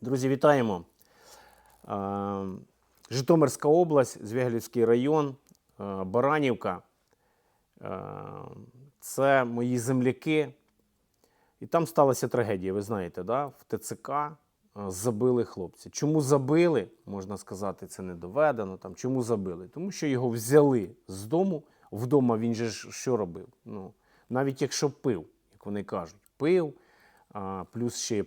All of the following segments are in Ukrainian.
Друзі, вітаємо. Житомирська область, Звягельський район, Баранівка. Це мої земляки. І там сталася трагедія, ви знаєте, да? в ТЦК забили хлопця. Чому забили? Можна сказати, це не доведено. Там. Чому забили? Тому що його взяли з дому. Вдома він же що робив? Ну, навіть якщо пив, як вони кажуть, пив, плюс ще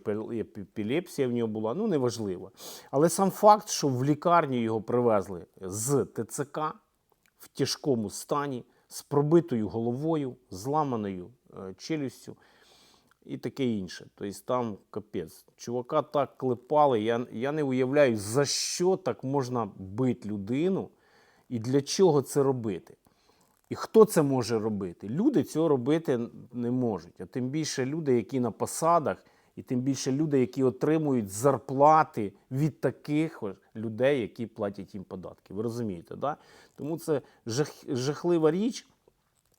епілепсія в нього була, ну неважливо. Але сам факт, що в лікарню його привезли з ТЦК в тяжкому стані, з пробитою головою, зламаною е, челюстю і таке інше. Тобто там капець. Чувака так клепали. Я, я не уявляю, за що так можна бити людину і для чого це робити. І хто це може робити? Люди цього робити не можуть. А тим більше люди, які на посадах, і тим більше люди, які отримують зарплати від таких людей, які платять їм податки. Ви розумієте, да? Тому це жах, жахлива річ.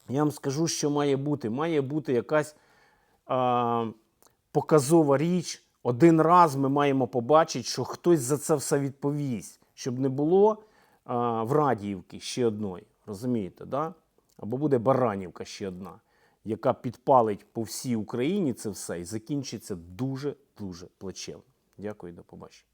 Я вам скажу, що має бути. Має бути якась а, показова річ. Один раз ми маємо побачити, що хтось за це все відповість, щоб не було а, в Радіївки ще одної. Розумієте, да? Або буде Баранівка ще одна, яка підпалить по всій Україні це все і закінчиться дуже-дуже плачевно. Дякую, до побачення.